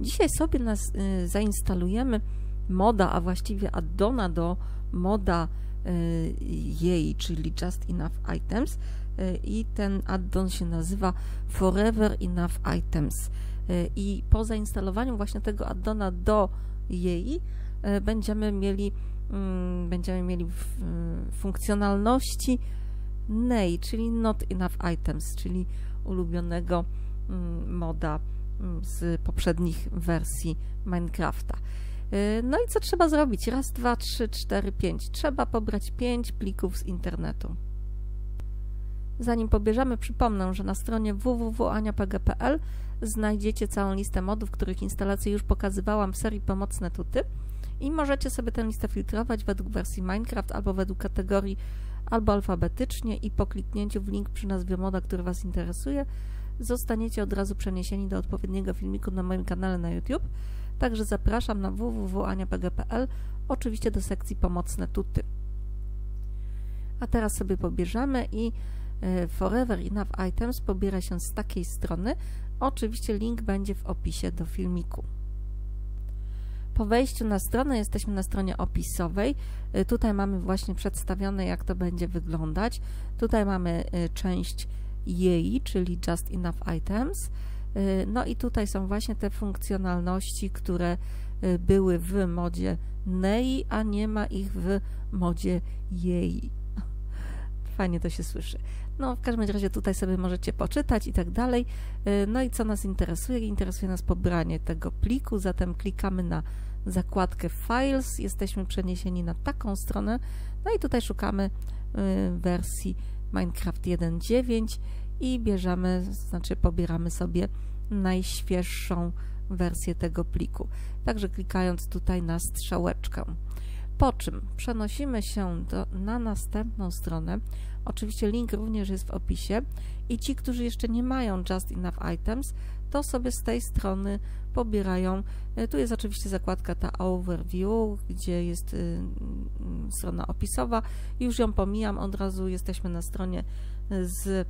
Dzisiaj sobie nas y, zainstalujemy moda, a właściwie addona do moda y, jej, czyli Just Enough Items y, i ten addon się nazywa Forever Enough Items. I po zainstalowaniu właśnie tego addona do jej będziemy mieli mm, będziemy mieli funkcjonalności NEI, czyli Not Enough Items, czyli ulubionego mm, moda z poprzednich wersji Minecrafta. Y, No i co trzeba zrobić? Raz, dwa, trzy, cztery, pięć. Trzeba pobrać pięć plików z internetu. Zanim pobierzemy, przypomnę, że na stronie www.aniapg.pl znajdziecie całą listę modów, których instalację już pokazywałam w serii Pomocne Tuty i możecie sobie tę listę filtrować według wersji Minecraft albo według kategorii albo alfabetycznie i po kliknięciu w link przy nazwie moda, który Was interesuje, zostaniecie od razu przeniesieni do odpowiedniego filmiku na moim kanale na YouTube. Także zapraszam na www.aniapg.pl, oczywiście do sekcji Pomocne Tuty. A teraz sobie pobierzemy i e, Forever Enough Items pobiera się z takiej strony. Oczywiście link będzie w opisie do filmiku. Po wejściu na stronę jesteśmy na stronie opisowej. Y, Tutaj mamy właśnie przedstawione, jak to będzie wyglądać. Tutaj mamy y, część jej, czyli Just Enough Items. Y, No i tutaj są właśnie te funkcjonalności, które y, były w modzie NEI, a nie ma ich w modzie jej. Fajnie to się słyszy. No, w każdym razie tutaj sobie możecie poczytać i tak dalej. Y, No i co nas interesuje? Interesuje nas pobranie tego pliku, zatem klikamy na zakładkę Files, jesteśmy przeniesieni na taką stronę, no i tutaj szukamy wersji Minecraft 1.9 i bierzemy, znaczy pobieramy sobie najświeższą wersję tego pliku. Także klikając tutaj na strzałeczkę. Po czym przenosimy się do, na następną stronę. Oczywiście link również jest w opisie i ci, którzy jeszcze nie mają Just Enough Items, to sobie z tej strony pobierają. E, Tu jest oczywiście zakładka ta Overview, gdzie jest y, mm, strona opisowa. Już ją pomijam, od razu jesteśmy na stronie z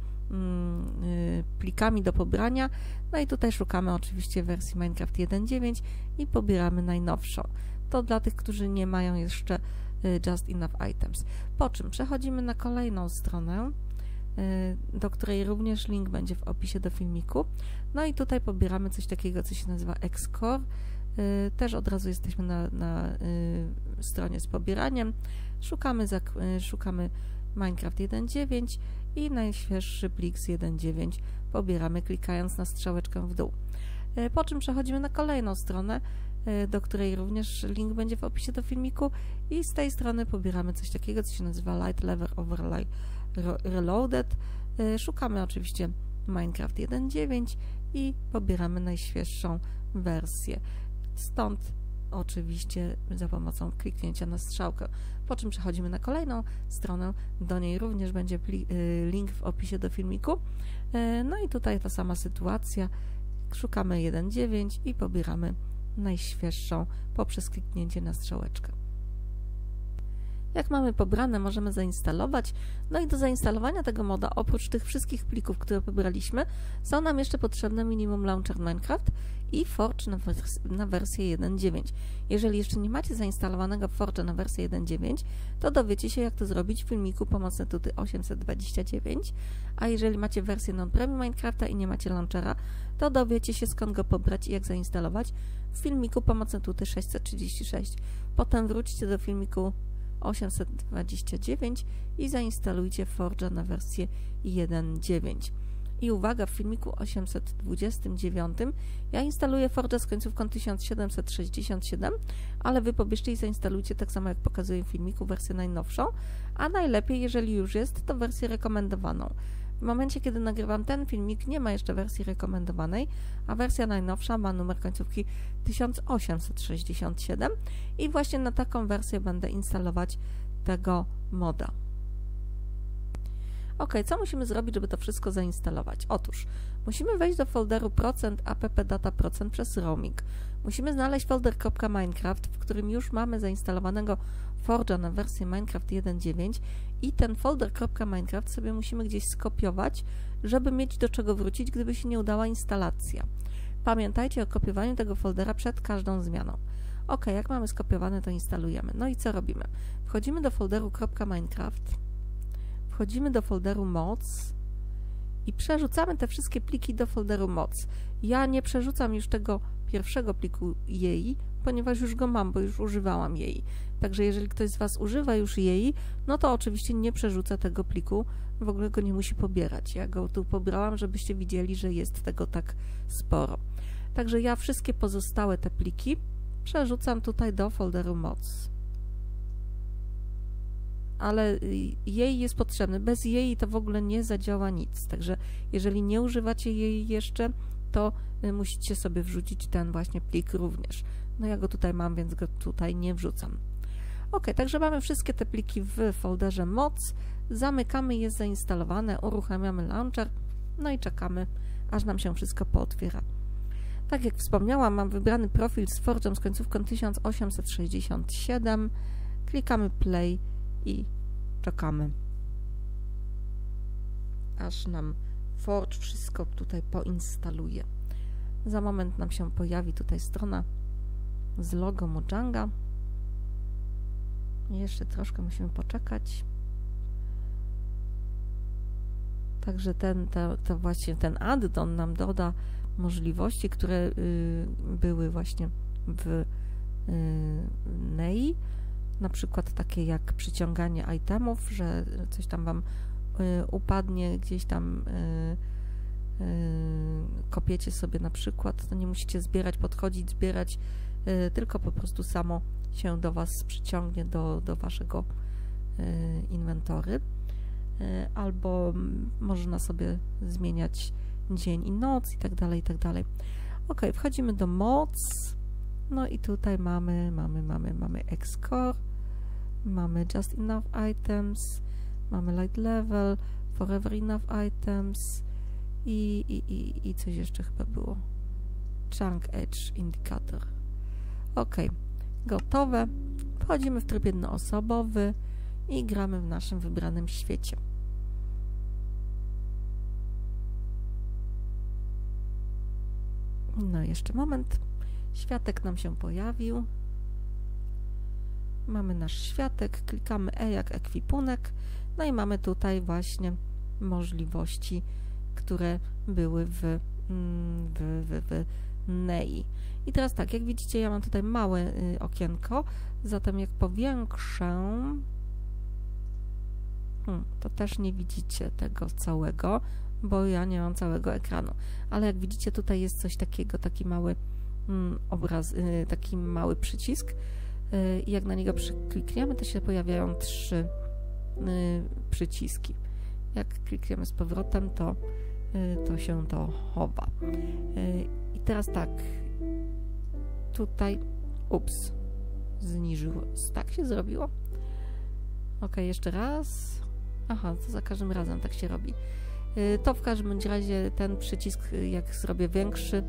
plikami do pobrania. No i tutaj szukamy oczywiście wersji Minecraft 1.9 i pobieramy najnowszą. To dla tych, którzy nie mają jeszcze y, Just Enough Items. Po czym przechodzimy na kolejną stronę, y, do której również link będzie w opisie do filmiku. No i tutaj pobieramy coś takiego, co się nazywa Xcore. Y, Też od razu jesteśmy na, na y, stronie z pobieraniem. Szukamy, y, szukamy Minecraft 1.9 i najświeższy plik z 1.9 pobieramy klikając na strzałeczkę w dół. Y, Po czym przechodzimy na kolejną stronę, y, do której również link będzie w opisie do filmiku i z tej strony pobieramy coś takiego, co się nazywa Light Level Overlay Reloaded. Y, Szukamy oczywiście Minecraft 1.9 i pobieramy najświeższą wersję. Stąd oczywiście za pomocą kliknięcia na strzałkę. Po czym przechodzimy na kolejną stronę, do niej również będzie y, link w opisie do filmiku. Y, No i tutaj ta sama sytuacja. Szukamy 1.9 i pobieramy najświeższą poprzez kliknięcie na strzałeczkę. Jak mamy pobrane, możemy zainstalować. No i do zainstalowania tego moda, oprócz tych wszystkich plików, które pobraliśmy, są nam jeszcze potrzebne Minimum Launcher Minecraft i Forge na, wers- na wersję 1.9. Jeżeli jeszcze nie macie zainstalowanego Forge'a na wersję 1.9, to dowiecie się, jak to zrobić w filmiku Pomocne Tuty 829, a jeżeli macie wersję non-premium Minecrafta i nie macie launchera, to dowiecie się, skąd go pobrać i jak zainstalować w filmiku Pomocne Tuty 636. Potem wróćcie do filmiku 829 i zainstalujcie Forge'a na wersję 1.9. I uwaga, w filmiku 829 ja instaluję Forge'a z końcówką 1767, ale Wy pobierzcie i zainstalujcie tak samo jak pokazuję w filmiku wersję najnowszą, a najlepiej, jeżeli już jest, to wersję rekomendowaną. Momencie, kiedy nagrywam ten filmik, nie ma jeszcze wersji rekomendowanej, a wersja najnowsza ma numer końcówki 1867 i właśnie na taką wersję będę instalować tego moda. Ok, co musimy zrobić, żeby to wszystko zainstalować? Otóż musimy wejść do folderu procent appdata procent przez roaming. Musimy znaleźć folder .minecraft, w którym już mamy zainstalowanego Forge'a na wersję Minecraft 1.9 i ten folder .minecraft sobie musimy gdzieś skopiować, żeby mieć do czego wrócić, gdyby się nie udała instalacja. pamiętajcie o kopiowaniu tego foldera przed każdą zmianą. Ok, jak mamy skopiowane, to instalujemy. No i co robimy? Wchodzimy do folderu .minecraft, wchodzimy do folderu mods i przerzucamy te wszystkie pliki do folderu mods. Ja nie przerzucam już tego pierwszego pliku jej, ponieważ już go mam, bo już używałam jej. Także jeżeli ktoś z Was używa już jej, no to oczywiście nie przerzuca tego pliku, w ogóle go nie musi pobierać. Ja go tu pobrałam, żebyście widzieli, że jest tego tak sporo. Także ja wszystkie pozostałe te pliki przerzucam tutaj do folderu mods. Ale jej jest potrzebny. Bez jej to w ogóle nie zadziała nic. Także jeżeli nie używacie jej jeszcze, to y, musicie sobie wrzucić ten właśnie plik również. No ja go tutaj mam, więc go tutaj nie wrzucam. Ok, także mamy wszystkie te pliki w folderze moc, zamykamy je zainstalowane, uruchamiamy launcher, no i czekamy, aż nam się wszystko pootwiera. Tak jak wspomniałam, mam wybrany profil z Forge'em z końcówką 1867, klikamy play i czekamy, aż nam Forge wszystko tutaj poinstaluje. Za moment nam się pojawi tutaj strona z logo Mojanga. Jeszcze troszkę musimy poczekać. Także ten, to, to właśnie ten addon nam doda możliwości, które y, były właśnie w y, NEI, na przykład takie jak przyciąganie itemów, że coś tam Wam y, upadnie gdzieś tam y, y, kopiecie sobie na przykład, to nie musicie zbierać, podchodzić, zbierać, tylko po prostu samo się do Was przyciągnie do, do Waszego inwentory. Albo można sobie zmieniać dzień i noc i tak dalej, i tak dalej. Ok, wchodzimy do moc. No i tutaj mamy, mamy, mamy, mamy Xcore, mamy Just Enough Items, mamy Light Level, Forever Enough Items i, i, i, i coś jeszcze chyba było. Chunk Edge Indicator. Ok, gotowe. Wchodzimy w tryb jednoosobowy i gramy w naszym wybranym świecie. No, jeszcze moment. Światek nam się pojawił. Mamy nasz światek, klikamy E jak ekwipunek, no i mamy tutaj właśnie możliwości, które były w, mm, w, w, w NEI. I teraz tak, jak widzicie, ja mam tutaj małe y, okienko, zatem jak powiększę, hmm, to też nie widzicie tego całego, bo ja nie mam całego ekranu. Ale jak widzicie, tutaj jest coś takiego, taki mały mm, obraz, y, taki mały przycisk y, i jak na niego klikniemy, to się pojawiają trzy y, przyciski. Jak klikniemy z powrotem, to, to się to chowa. Teraz tak, tutaj, ups, zniżyło, tak się zrobiło. Ok, jeszcze raz. Aha, to za każdym razem tak się robi. Y, to w każdym razie ten przycisk, y, jak zrobię większy,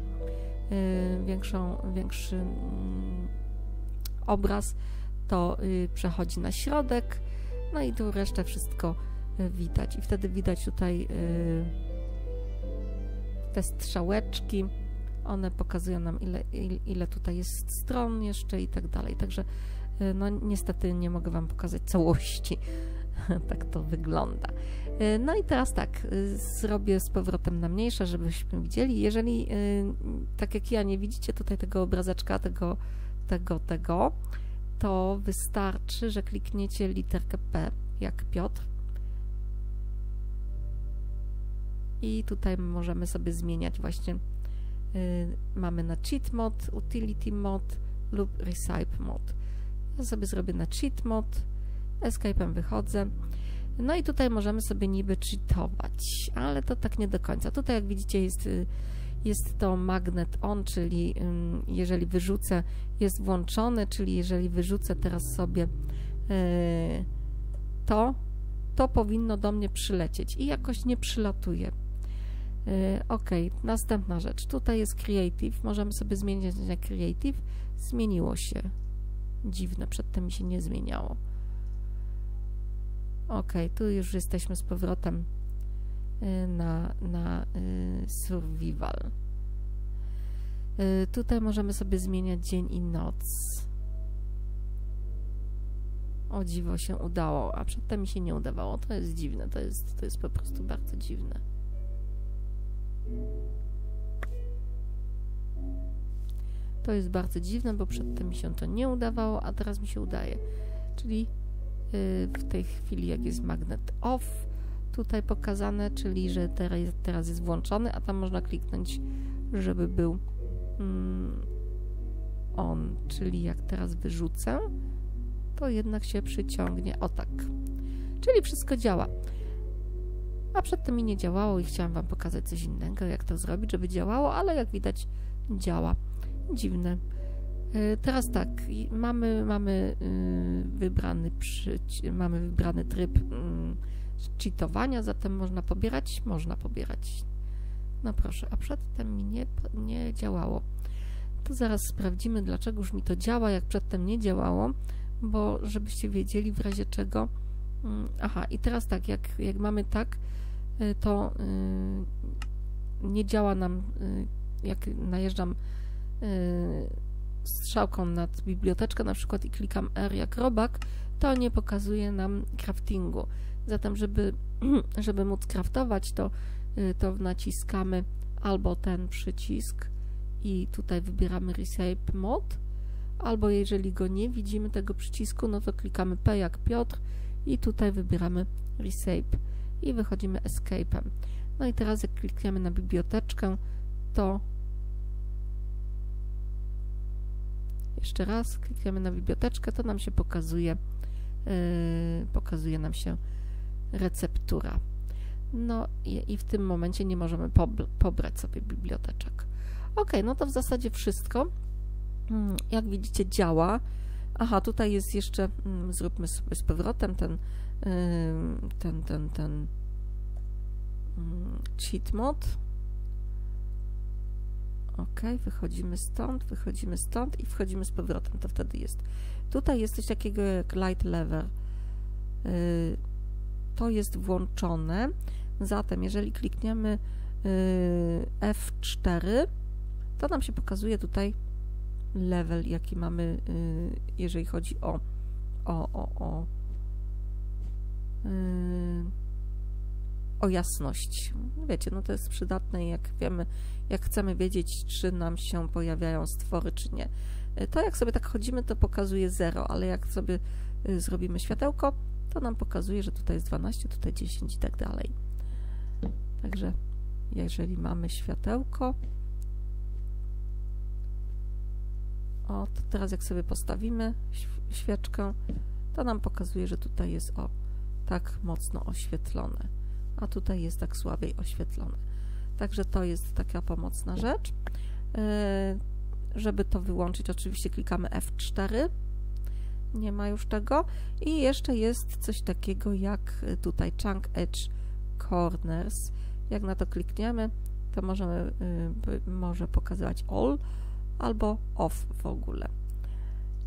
y, większą, większy mm, obraz, to przechodzi na środek, no i tu resztę wszystko widać. I wtedy widać tutaj te strzałeczki, one pokazują nam ile, ile tutaj jest stron jeszcze i tak dalej. Także no niestety nie mogę Wam pokazać całości tak to wygląda. Y, no i teraz tak, y, zrobię z powrotem na mniejsze, żebyśmy widzieli. Jeżeli, y, tak jak ja, nie widzicie tutaj tego obrazaczka, tego, tego, tego, to wystarczy, że klikniecie literkę P, jak Piotr. I tutaj możemy sobie zmieniać właśnie, mamy na cheat mode, utility mode lub recipe mode. Ja sobie zrobię na cheat mode, Escape'em wychodzę. No i tutaj możemy sobie niby cheatować, ale to tak nie do końca. Tutaj jak widzicie jest, y, jest to magnet on, czyli jeżeli wyrzucę, jest włączony, czyli jeżeli wyrzucę teraz sobie y, to, to powinno do mnie przylecieć i jakoś nie przylatuje. Y, ok, następna rzecz. Tutaj jest Creative. Możemy sobie zmienić na Creative. Zmieniło się. Dziwne, przedtem mi się nie zmieniało. Ok, tu już jesteśmy z powrotem y, na, na y, survival. Tutaj możemy sobie zmieniać dzień i noc. O dziwo się udało, a przedtem mi się nie udawało. To jest dziwne, to jest, to jest po prostu bardzo dziwne. To jest bardzo dziwne, bo przedtem mi się to nie udawało, a teraz mi się udaje. Czyli y, w tej chwili, jak jest magnet off, tutaj pokazane, czyli że teraz jest włączony, a tam można kliknąć, żeby był mm, on. Czyli jak teraz wyrzucę, to jednak się przyciągnie. O tak. Czyli wszystko działa. A przedtem mi nie działało i chciałam Wam pokazać coś innego, jak to zrobić, żeby działało, ale jak widać działa. Dziwne. E, teraz tak, mamy, mamy y, wybrany mamy wybrany tryb mm, cheatowania, zatem można pobierać, można pobierać. No proszę, a przedtem mi nie, nie działało. To zaraz sprawdzimy, dlaczego już mi to działa, jak przedtem nie działało, bo żebyście wiedzieli w razie czego. Mm, aha, i teraz tak, jak, jak mamy tak, to yy, nie działa nam, yy, jak najeżdżam strzałką nad biblioteczkę na przykład i klikam R jak robak, to nie pokazuje nam craftingu. Zatem, żeby, żeby móc craftować, to, y, to naciskamy albo ten przycisk i tutaj wybieramy Reshape Mode, albo jeżeli go nie widzimy, tego przycisku, no to klikamy P jak Piotr i tutaj wybieramy Reshape i wychodzimy Escape'em. No i teraz jak klikniemy na biblioteczkę, to jeszcze raz klikniemy na biblioteczkę, to nam się pokazuje, yy, pokazuje nam się receptura. No i, i w tym momencie nie możemy pobrać sobie biblioteczek. Ok, no to w zasadzie wszystko. Hmm, jak widzicie działa. Aha, tutaj jest jeszcze, hmm, zróbmy sobie z powrotem ten, ten, ten, ten hmm, cheat mod. Ok, wychodzimy stąd, wychodzimy stąd i wchodzimy z powrotem, to wtedy jest. Tutaj jest coś takiego jak light lever. Y, to jest włączone. Zatem, jeżeli klikniemy y, F4, to nam się pokazuje tutaj level, jaki mamy, y, jeżeli chodzi o, o, o, o, o jasność. Wiecie, no to jest przydatne, jak wiemy, jak chcemy wiedzieć, czy nam się pojawiają stwory, czy nie. To jak sobie tak chodzimy, to pokazuje 0, ale jak sobie zrobimy światełko, to nam pokazuje, że tutaj jest 12, tutaj 10 i tak dalej. Także jeżeli mamy światełko, o, to teraz jak sobie postawimy świeczkę, to nam pokazuje, że tutaj jest o tak mocno oświetlone, a tutaj jest tak słabiej oświetlone. Także to jest taka pomocna rzecz. E, żeby to wyłączyć, oczywiście klikamy F4 nie ma już tego. I jeszcze jest coś takiego jak tutaj Chunk Edge Corners. Jak na to klikniemy, to możemy, y, może pokazywać all albo off w ogóle.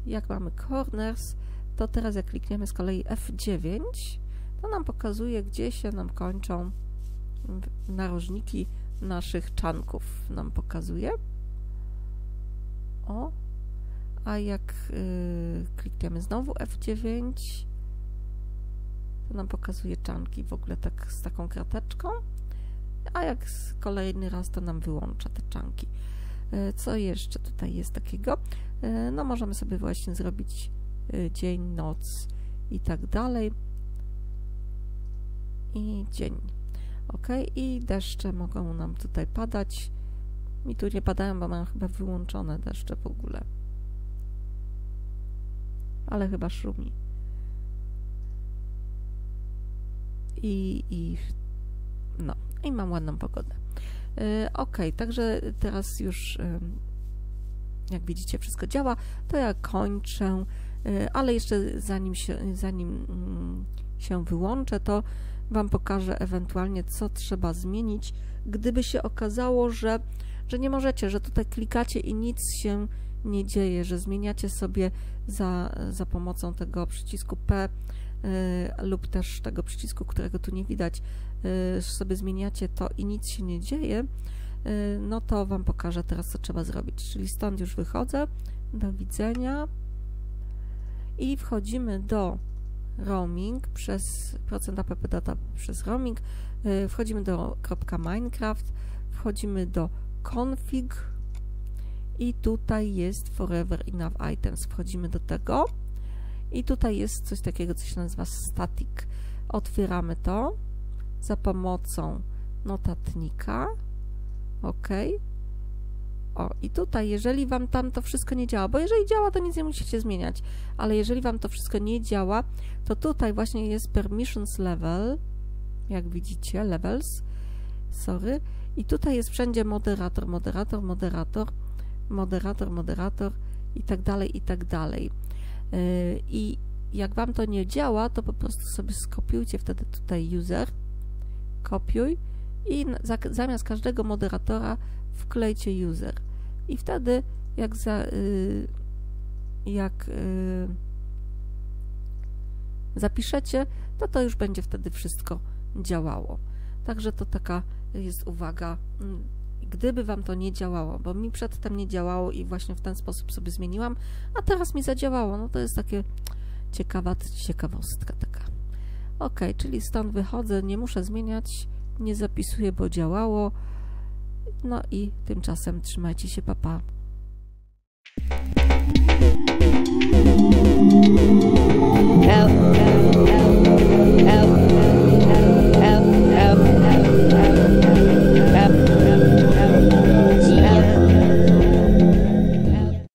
Jak mamy corners, to teraz jak klikniemy z kolei F9, to nam pokazuje, gdzie się nam kończą narożniki naszych czanków. Nam pokazuje. O, a jak yy, klikniemy znowu F9, to nam pokazuje czanki w ogóle tak z taką krateczką, a jak kolejny raz, to nam wyłącza te czanki. Yy, co jeszcze tutaj jest takiego? Yy, no możemy sobie właśnie zrobić yy, dzień, noc i tak dalej. I dzień. Ok, i deszcze mogą nam tutaj padać. Mi tu nie padają, bo mam chyba wyłączone deszcze w ogóle ale chyba szumi. I, i no, i mam ładną pogodę. Yy, ok, także teraz już yy, jak widzicie wszystko działa, to ja kończę, yy, ale jeszcze zanim się, zanim mm, się wyłączę, to Wam pokażę ewentualnie, co trzeba zmienić, gdyby się okazało, że, że nie możecie, że tutaj klikacie i nic się nie dzieje, że zmieniacie sobie za, za pomocą tego przycisku P y, lub też tego przycisku, którego tu nie widać, y, sobie zmieniacie to i nic się nie dzieje, no to Wam pokażę teraz, co trzeba zrobić. Czyli stąd już wychodzę. Do widzenia. I wchodzimy do roaming przez procent app data przez roaming. Wchodzimy do .minecraft, wchodzimy do config i tutaj jest forever enough items. Wchodzimy do tego i tutaj jest coś takiego, co się nazywa static. Otwieramy to za pomocą notatnika. OK. O, i tutaj, jeżeli Wam tam to wszystko nie działa, bo jeżeli działa, to nic nie musicie zmieniać, ale jeżeli Wam to wszystko nie działa, to tutaj właśnie jest permissions level, jak widzicie, levels, sorry, i tutaj jest wszędzie moderator, moderator, moderator, moderator, moderator i tak dalej, i tak dalej. Y, I jak Wam to nie działa, to po prostu sobie skopiujcie wtedy tutaj user, kopiuj i zamiast każdego moderatora wklejcie user. I wtedy jak, za, y, jak y, zapiszecie, to to już będzie wtedy wszystko działało. Także to taka jest uwaga, mm, gdyby Wam to nie działało, bo mi przedtem nie działało i właśnie w ten sposób sobie zmieniłam, a teraz mi zadziałało. No to jest takie ciekawa ciekawostka taka. Ok, czyli stąd wychodzę, nie muszę zmieniać, nie zapisuję, bo działało. No i tymczasem trzymajcie się, papa. Pa.